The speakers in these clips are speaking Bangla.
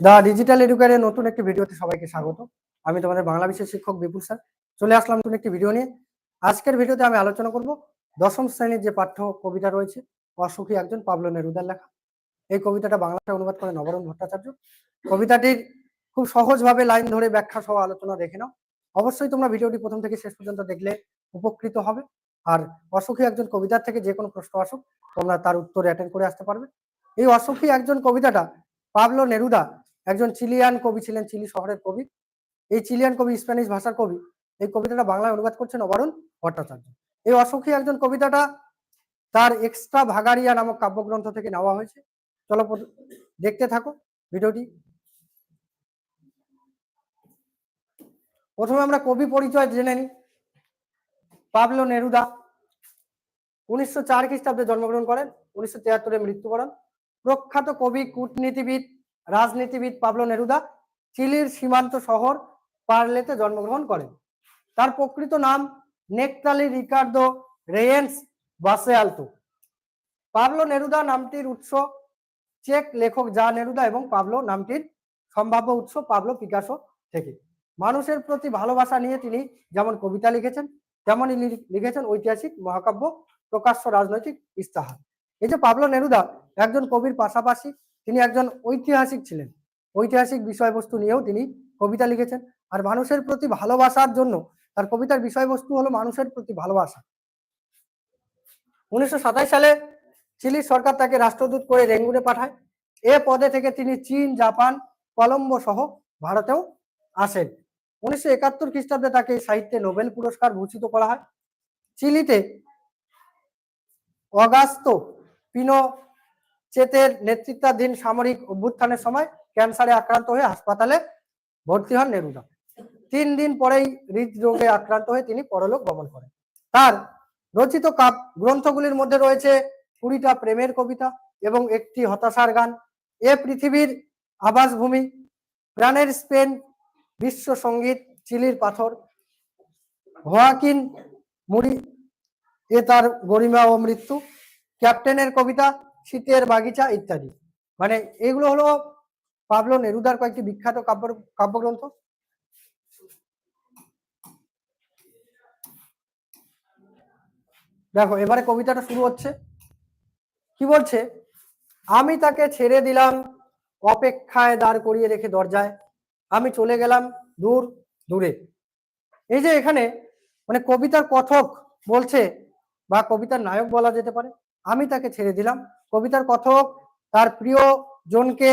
দা ডিজিটাল এডুকেটের নতুন একটি ভিডিওতে সবাইকে স্বাগত। আমি তোমাদের বাংলা বিষয়ের শিক্ষক বিপুল স্যার। চলে আসলাম নতুন একটি ভিডিও নিয়ে। আজকের ভিডিওতে আমি আলোচনা করব দশম শ্রেণির যে পাঠ্য কবিতা রয়েছে, অসুখী একজন পাবলো নেরুদার লেখা। এই কবিতাটা বাংলাতে অনুবাদ করে নবরণ ভট্টাচার্য। কবিতাটির খুব সহজভাবে লাইন ধরে ব্যাখ্যা সহ আলোচনা দেখে নাও। অবশ্যই তোমরা ভিডিওটি প্রথম থেকে শেষ পর্যন্ত দেখলে উপকৃত হবে। আর অসুখী একজন কবিতার থেকে যে কোনো প্রশ্ন আসুক, তোমরা তার উত্তর অ্যাটেন্ড করে আসতে পারবে। এই অসুখী একজন কবিতাটা পাবলো নেরুদা, একজন চিলিয়ান কবি ছিলেন, চিলি শহরের কবি। এই চিলিয়ান কবি, স্প্যানিশ ভাষার কবি। এই কবিতাটা বাংলায় অনুবাদ করছেন অবরণ ভট্টাচার্য। এই অসুখী একজন কবিতাটা তার এক্সট্রা ভাগারিয়া নামক কাব্যগ্রন্থ থেকে নেওয়া হয়েছে। চলো দেখতে থাকো ভিডিওটি। প্রথমে আমরা কবি পরিচয় জেনে নিই। Pablo Neruda. উনিশশো চার খ্রিস্টাব্দে জন্মগ্রহণ করেন, উনিশশো তিয়াত্তরে মৃত্যুবরণ। প্রখ্যাত কবি, কূটনীতিবিদ, রাজনীতিবিদ পাবলো নেরুদা চিলির সীমান্ত শহর পার্লেতে জন্মগ্রহণ করেন। তার প্রকৃত নাম Neftali Ricardo Reyes Basoalto Pablo Neruda নামটির উৎস চেক লেখক জা নেরুদা এবং পাবলো নামটির সম্ভাব্য উৎস পাবলো পিকাসো থেকে। মানুষের প্রতি ভালোবাসা নিয়ে তিনি যেমন কবিতা লিখেছেন তেমনই লিখেছেন ঐতিহাসিক মহাকাব্য প্রকাশ্য রাজনৈতিক ইস্তাহার। এই যে পাবলো নেরুদা একজন কবির পাশাপাশি তিনি একজন ঐতিহাসিক ছিলেন। ঐতিহাসিক বিষয়বস্তু নিয়েও তিনি কবিতা লিখেছেন। আর মানুষের প্রতি ভালোবাসার জন্য তার কবিতার বিষয়বস্তু হলো মানুষের প্রতি ভালোবাসা। উনিশশো সাতাশ সালে চিলির সরকার তাকে রাষ্ট্রদূত করে রেঙ্গুনে পাঠায়। এ পদে থেকে তিনি চীন, জাপান কলম্বো সহ ভারতেও আসেন। উনিশশো একাত্তর খ্রিস্টাব্দে তাকে সাহিত্যে নোবেল পুরস্কার ভূষিত করা হয়। চিলিতে অগাস্তো পিনো চেতের নেতৃত্বাধীন সামরিক অভ্যুত্থানের সময় ক্যান্সারে আক্রান্ত হয়ে হাসপাতালে ভর্তি হন নেরুদা। তিন দিন পরেই হৃদরোগে আক্রান্ত হয়ে তিনি পরলোক গমন করেন। তার রচিত কাপ গ্রন্থগুলির মধ্যে রয়েছে কুড়িটা প্রেমের কবিতা এবং একটি হতাশার গান। এ পৃথিবীর আবাসভূমি, প্রাণের স্পেন বিশ্ব সংগীত চিলির পাথর। হোয়াকিন মুড়ি, এ তার গরিমা ও মৃত্যু। ক্যাপ্টেনের কবিতা, শীতের বাগিচা ইত্যাদি। মানে এগুলো হলো পাবলো নেরুদার কয়েকটি বিখ্যাত কাব্য, কাব্যগ্রন্থ। দেখো, এবারে কবিতাটা শুরু হচ্ছে। কি বলছে? আমি তাকে ছেড়ে দিলাম, অপেক্ষায় দাঁড় করিয়ে রেখে দরজায়। আমি চলে গেলাম দূর, দূরে। এই যে এখানে মানে কবিতার কথক বলছে বা কবিতার নায়ক বলা যেতে পারে, আমি তাকে ছেড়ে দিলাম। কবিতার কথক তার প্রিয় জনকে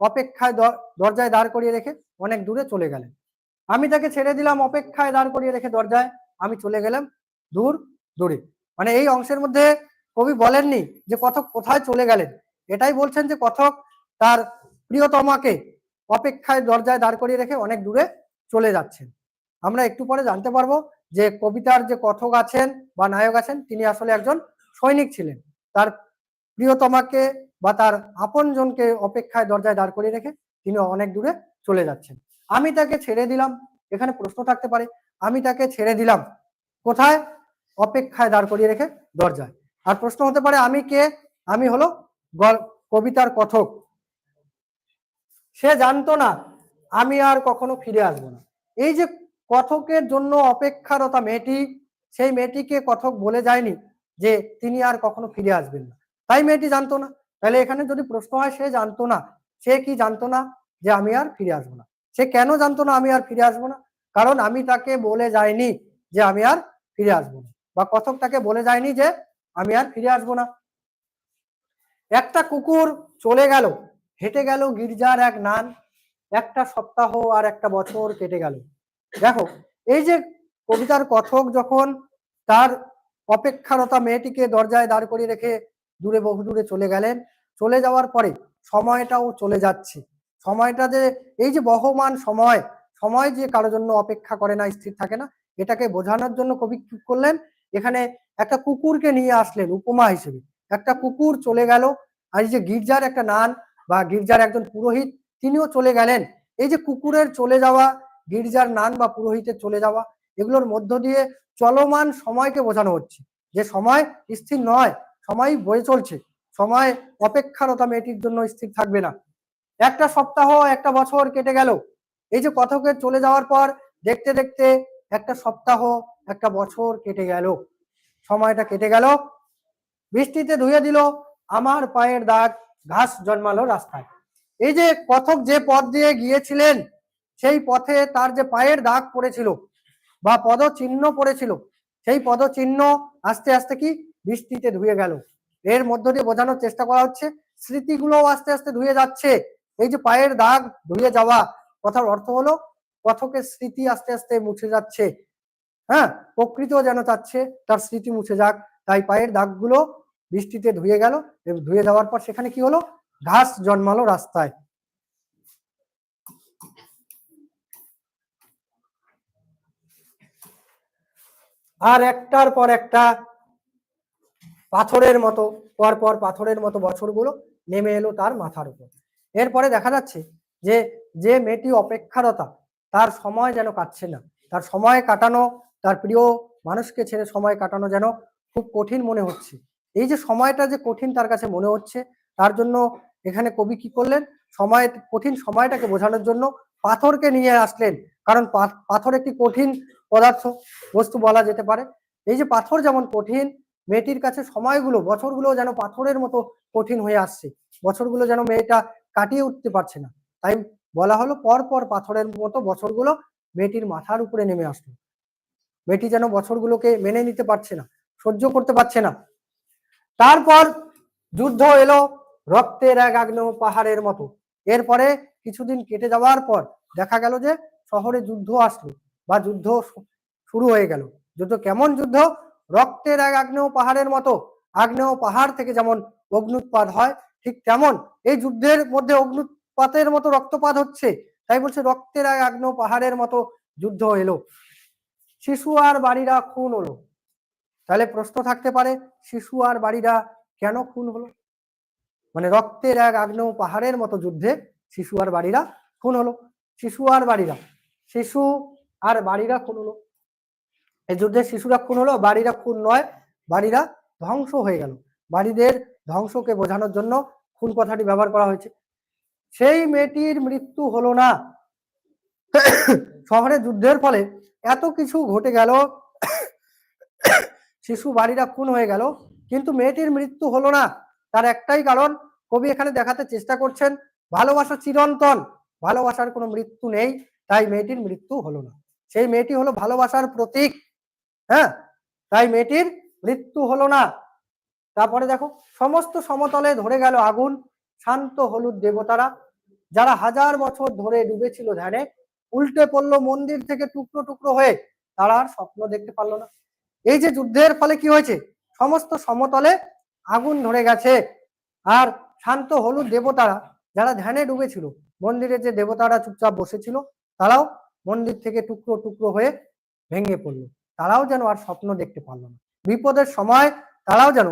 অপেক্ষায় দরজায় দাঁড় করিয়ে রেখে অনেক দূরে চলে গেলেন। আমি তাকে ছেড়ে দিলাম, অপেক্ষায় দাঁড় করিয়ে রেখে দরজায় আমি চলে গেলাম দূর, দূরে। মানে এই অংশের মধ্যে কবি বলেননি যে, কথক কোথায় চলে গেলেন? এটাই বলছেন যে, কথক তার প্রিয়তমাকে অপেক্ষায় দরজায় দাঁড় করিয়ে রেখে অনেক দূরে চলে যাচ্ছেন। আমরা একটু পরে জানতে পারব যে কবিতার যে কথক আছেন বা নায়ক আছেন, তিনি আসলে একজন সৈনিক ছিলেন। তার প্রিয়তমাকে বা তার আপনজনকে অপেক্ষায় দরজায় দাঁড় করিয়ে রেখে তিনি অনেক দূরে চলে যাচ্ছেন। আমি তাকে ছেড়ে দিলাম। এখানে প্রশ্ন থাকতে পারে, আমি তাকে ছেড়ে দিলাম। কোথায়? অপেক্ষায় দাঁড় করিয়ে রেখে দরজায়। আর প্রশ্ন হতে পারে, আমি কে? আমি হলো কবিতার কথক। সে জানতো না, আমি আর কখনো ফিরে আসব না। এই যে কথকের জন্য অপেক্ষারতা মেয়েটি, সেই মেয়েটিকে কথক বলে যায়নি যে তিনি আর কখনো ফিরে আসবেন না। তাই মেয়েটি জানতো না। তাহলে এখানে যদি প্রশ্ন হয়, সে জানতো না। সে কি জানতো না যে আমি আর ফিরে আসব না? সে কেন জানতো না আমি আর ফিরে আসব না? কারণ আমি তাকে বলে যাইনি যে আমি আর ফিরে আসব না। বা কথক তাকে বলে যায়নি যে আমি আর ফিরে আসব না। একটা কুকুর চলে গেল। হেঁটে গেল গির্জার এক নান। একটা সপ্তাহ আর একটা বছর কেটে গেল। দেখো, এই যে কবিতার কথক যখন তার অপেক্ষারতা মেয়েটিকে দরজায় দাঁড় করিয়ে রেখে দূরে বহু দূরে চলে গেলেন, চলে যাওয়ার পরে সময়টাও চলে যাচ্ছে। সময়টা যে, এই যে বহমান সময় সময় যে কারোর জন্য অপেক্ষা করে না, স্থির থাকে না, এটাকে বোঝানোর জন্য কবি কি করলেন? এখানে একটা কুকুরকে নিয়ে আসলেন, উপমা হিসেবে। একটা কুকুর চলে গেল, আর এই যে গির্জার একটা নান বা গির্জার একজন পুরোহিত তিনিও চলে গেলেন। এই যে কুকুরের চলে যাওয়া, গির্জার নান বা পুরোহিতের চলে যাওয়া, এগুলোর মধ্য দিয়ে চলমান সময়কে বোঝানো হচ্ছে। যে সময় স্থির নয় সময় বয়ে চলছে। সময় অপেক্ষারতা মেয়েটির জন্য স্থির থাকবে না। একটা সপ্তাহ, একটা বছর কেটে গেল। এই যে কথকের চলে যাওয়ার পর দেখতে দেখতে একটা সপ্তাহ, একটা বছর কেটে গেল। সময়টা কেটে গেল। বৃষ্টিতে ধুয়ে দিল, আমার পায়ের দাগ ঘাস জন্মালো রাস্তায়। এই যে কথক যে পথ দিয়ে গিয়েছিলেন, সেই পথে তার যে পায়ের দাগ পড়েছিল বা পদচিহ্ন পড়েছিল, সেই পদচিহ্ন আস্তে আস্তে কি বৃষ্টিতে ধুয়ে গেল। এর মধ্য দিয়ে বোঝানোর চেষ্টা করা হচ্ছে স্মৃতিগুলো আস্তে আস্তে ধুয়ে যাচ্ছে। এই যে পায়ের দাগ ধুয়ে যাওয়া কথার অর্থ হলো, কথকের স্মৃতি আস্তে আস্তে মুছে যাচ্ছে। হ্যাঁ প্রকৃত যেন চাচ্ছে, তার স্মৃতি মুছে যাক। তাই পায়ের দাগগুলো বৃষ্টিতে ধুয়ে গেল, ধুয়ে যাওয়ার পর সেখানে কি হলো? ঘাস জন্মালো রাস্তায়। আর একটার পর একটা পাথরের মতো, পর পর পাথরের মতো বছরগুলো নেমে এলো তার মাথার উপর। এরপরে দেখা যাচ্ছে যে যে মেয়েটি অপেক্ষারতা, তার সময় যেন কাটছে না। তার সময় কাটানো, তার প্রিয় মানুষকে ছেড়ে সময় কাটানো যেন খুব কঠিন মনে হচ্ছে। এই যে সময়টা যে কঠিন তার কাছে মনে হচ্ছে, তার জন্য এখানে কবি কি করলেন? সময়, কঠিন সময়টাকে বোঝানোর জন্য পাথরকে নিয়ে আসলেন। কারণ পাথর একটি কঠিন পদার্থ, বস্তু বলা যেতে পারে। এই যে পাথর যেমন কঠিন, মেয়েটির কাছে সময়গুলো, বছরগুলো যেন পাথরের মতো কঠিন হয়ে আসছে। বছরগুলো যেন মেয়েটা কাটিয়ে উঠতে পারছে না। তাই বলা হলো পর পর পাথরের মতো বছরগুলো মেয়েটির মাথার উপরে নেমে আসলো। মেয়েটি যেন বছরগুলোকে মেনে নিতে পারছে না, সহ্য করতে পারছে না। তারপর যুদ্ধ এলো রক্তের এক আগ্নেয় পাহাড়ের মতো। এরপরে কিছুদিন কেটে যাওয়ার পর দেখা গেল যে শহরে যুদ্ধ আসলো বা যুদ্ধ শুরু হয়ে গেল। যুদ্ধ কেমন যুদ্ধ? রক্তের এক আগ্নেয় পাহাড়ের মতো। আগ্নেয় পাহাড় থেকে যেমন অগ্নুৎপাত হয়, ঠিক তেমন এই যুদ্ধের মধ্যে অগ্নুৎপাতের মতো রক্তপাত হচ্ছে। তাই বলছে রক্তের এক আগ্নেয় পাহাড়ের মতো যুদ্ধ এলো। শিশু আর বাড়িরা খুন হলো। তাহলে প্রশ্ন থাকতে পারে, শিশু আর বাড়িরা কেন খুন হলো? মানে রক্তের এক আগ্নেয় পাহাড়ের মতো যুদ্ধে শিশু আর বাড়িরা খুন হলো। শিশু আর বাড়িরা, শিশু আর বাড়িরা খুন হলো। এই যুদ্ধে শিশুরা খুন হলো, বাড়িরা খুন নয়, বাড়িরা ধ্বংস হয়ে গেল। বাড়িদের ধ্বংসকে বোঝানোর জন্য খুন কথাটি ব্যবহার করা হয়েছে। সেই মেয়েটির মৃত্যু হলো না। শহরে যুদ্ধের ফলে এত কিছু ঘটে গেল। শিশু বাড়িরা খুন হয়ে গেল। কিন্তু মেয়েটির মৃত্যু হলো না। তার একটাই কারণ, কবি এখানে দেখাতে চেষ্টা করছেন, ভালোবাসা চিরন্তন। ভালোবাসার কোনো মৃত্যু নেই, তাই মেয়েটির মৃত্যু হলো না। সেই মেয়েটি হলো ভালোবাসার প্রতীক। হ্যাঁ তাই মেয়েটির মৃত্যু হলো না। তারপরে দেখো, সমস্ত সমতলে ধরে গেল আগুন, শান্ত হলুদ দেবতারা, যারা হাজার বছর ধরে ডুবেছিল ধ্যানে, উল্টে পড়ল মন্দির থেকে টুকরো টুকরো হয়ে, তারা আর স্বপ্ন দেখতে পারল না। এই যে যুদ্ধের ফলে কি হয়েছে? সমস্ত সমতলে আগুন ধরে গেছে। আর শান্ত হলুদ দেবতারা যারা ধ্যানে ডুবেছিল মন্দিরে যে দেবতারা চুপচাপ বসেছিল, তারাও মন্দির থেকে টুকরো টুকরো হয়ে ভেঙে পড়ল। তারাও যেন আর স্বপ্ন দেখতে পারল না। বিপদের সময় তারাও যেন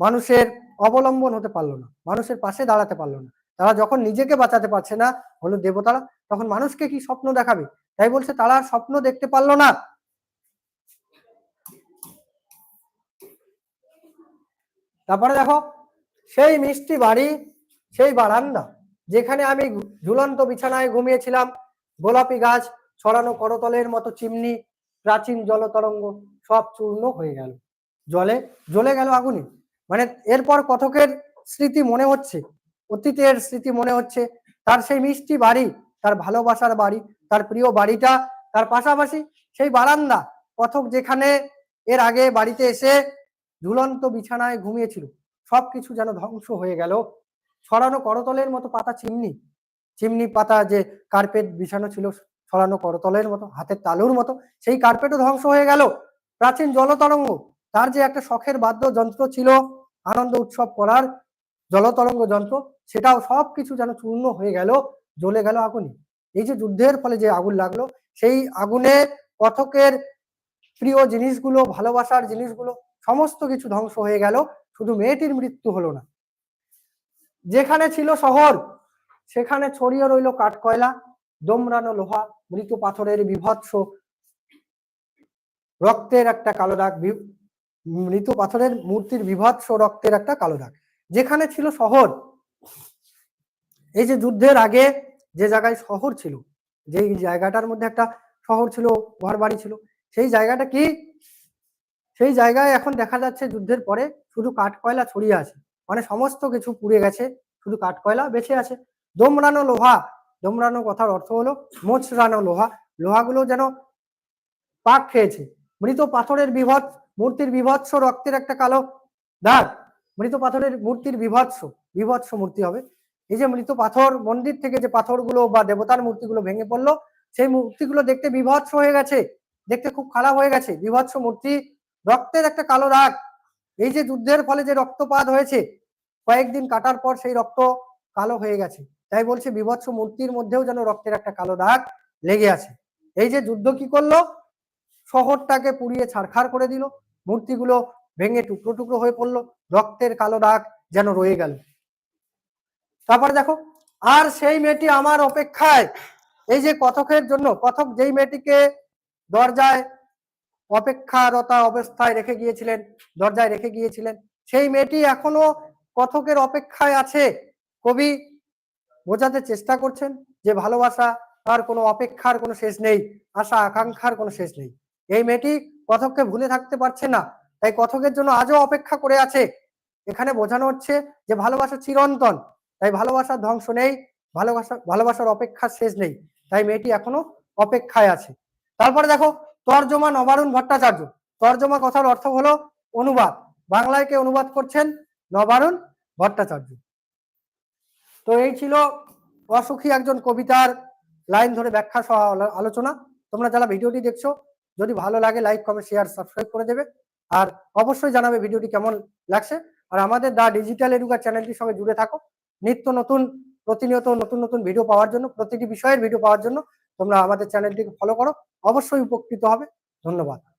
মানুষের অবলম্বন হতে পারল না, মানুষের পাশে দাঁড়াতে পারল না। তারা যখন নিজেকে বাঁচাতে পারছে না হলুদ দেবতারা, তখন মানুষকে কি স্বপ্ন দেখাবে? তাই বলছে, তারা স্বপ্ন দেখতে পারল না। তারপরে দেখো, সেই মিষ্টি বাড়ি, সেই বারান্দা, যেখানে আমি ঝুলন্ত বিছানায় ঘুমিয়েছিলাম, গোলাপি গাছ, ছড়ানো করতলের মতো চিমনি, প্রাচীন জলতরঙ্গ, সব চূর্ণ হয়ে গেল। জলে, জ্বলে গেল আগুনে। মানে এরপর কথকের স্মৃতি মনে হচ্ছে, অতীতের স্মৃতি মনে হচ্ছে। তার সেই মিষ্টি বাড়ি, তার ভালোবাসার বাড়ি, তার প্রিয় বাড়িটা, তার পাশাপাশি সেই বারান্দা, কথক যেখানে এর আগে বাড়িতে এসে ঝুলন্ত বিছানায় ঘুমিয়েছিল। সবকিছু যেন ধ্বংস হয়ে গেল। ছড়ানো করতলের মতো পাতা চিমনি। চিমনি পাতা যে কার্পেট বিছানো ছিল, ছড়ানো করতলের মতো, হাতের তালুর মতো, সেই কার্পেটও ধ্বংস হয়ে গেল। প্রাচীন জলতরঙ্গ, তার যে একটা শখের বাদ্যযন্ত্র ছিল, আনন্দ উৎসব করার জলতরঙ্গ যন্ত্র, সেটাও সবকিছু যেন চূর্ণ হয়ে গেল, জ্বলে গেল আগুনে। এই যে যুদ্ধের ফলে যে আগুন লাগল, সেই আগুনে কথকের প্রিয় জিনিসগুলো, ভালোবাসার জিনিসগুলো সমস্ত কিছু ধ্বংস হয়ে গেল, শুধু মেয়েটির মৃত্যু হলো না। যেখানে ছিল শহর, সেখানে ছড়িয়ে রইল কাঠকয়লা, দোমরানো লোহা, মৃত পাথরের বিভৎস রক্তের একটা কালো দাগ মৃত পাথরের মূর্তির বিভৎস রক্তের একটা কালো দাগ। যেখানে ছিল শহর, এই যে যুদ্ধের আগে যে জায়গায় শহর ছিল, যেই জায়গাটার মধ্যে একটা শহর ছিল ঘর বাড়ি ছিল, সেই জায়গাটা কি? সেই জায়গায় এখন দেখা যাচ্ছে যুদ্ধের পরে শুধু কাঠ কয়লা ছড়িয়ে আছে। মানে সমস্ত কিছু পুড়ে গেছে, শুধু কাঠ কয়লা বেঁচে আছে। দোমরানো লোহা, দোমরানো কথার অর্থ হলো মোচরানো লোহা। লোহাগুলো যেন পাক খেয়েছে। মৃত পাথরের বিভৎস, মূর্তির বিভৎস রক্তের একটা কালো দাগ। মৃত পাথরের মূর্তির বিভৎস বিভৎস মূর্তি হবে। এই যে মৃত পাথর, মন্দির থেকে যে পাথরগুলো বা দেবতার মূর্তিগুলো ভেঙে পড়ল, সেই মূর্তিগুলো দেখতে বিভৎস হয়ে গেছে। দেখতে খুব খারাপ হয়ে গেছে। বিভৎস মূর্তি রক্তের একটা কালো দাগ। এই যে যুদ্ধের ফলে যে রক্তপাত হয়েছে, কয়েকদিন কাটার পর সেই রক্ত কালো হয়ে গেছে। তাই বলছে বিভৎস মূর্তির মধ্যেও যেন রক্তের একটা কালো দাগ লেগে আছে। এই যে যুদ্ধ কি করল? শহরটাকে পুড়িয়ে ছারখার করে দিল। মূর্তিগুলো ভেঙে টুকরো টুকরো হয়ে পড়ল। রক্তের কালো দাগ যেন রয়ে গেল। তারপরে দেখো, আর সেই মেয়েটি আমার অপেক্ষায়। এই যে কথকের জন্য কথক যেই মেয়েটিকে দরজায় অপেক্ষারতা অবস্থায় রেখে গিয়েছিলেন, দরজায় রেখে গিয়েছিলেন। সেই মেয়েটি এখনও কথকের অপেক্ষায় আছে। কবি বোঝাতে চেষ্টা করছেন যে ভালোবাসা তার কোনো অপেক্ষার কোনো শেষ নেই, আশা আকাঙ্ক্ষার কোনো শেষ নেই। এই মেয়েটি কথককে ভুলে থাকতে পারছে না, তাই কথকের জন্য আজও অপেক্ষা করে আছে। এখানে বোঝানো হচ্ছে যে ভালোবাসা চিরন্তন, তাই ভালোবাসার ধ্বংস নেই, ভালোবাসা, ভালোবাসার অপেক্ষার শেষ নেই, তাই মেয়েটি এখনও অপেক্ষায় আছে। তারপরে দেখো তর্জমা নবারুণ ভট্টাচার্য। তর্জমা কথার অর্থ হলো অনুবাদ। বাংলায় কে অনুবাদ করছেন? নবারুণ ভট্টাচার্য। তো এই ছিল অসুখী একজন কবিতার লাইন ধরে ব্যাখ্যা সহ আলোচনা। তোমরা যারা ভিডিওটি দেখছ, যদি ভালো লাগে লাইক, কমেন্ট, শেয়ার, সাবস্ক্রাইব করে দেবে। আর অবশ্যই জানাবে ভিডিওটি কেমন লাগছে। আর আমাদের দা ডিজিটাল এডুকার চ্যানেলটির সঙ্গে জুড়ে থাকো। নিত্য নতুন, প্রতিনিয়ত নতুন নতুন ভিডিও পাওয়ার জন্য, প্রতিটি বিষয়ের ভিডিও পাওয়ার জন্য তোমরা আমাদের চ্যানেলটিকে ফলো করো। অবশ্যই উপকৃত হবে। ধন্যবাদ।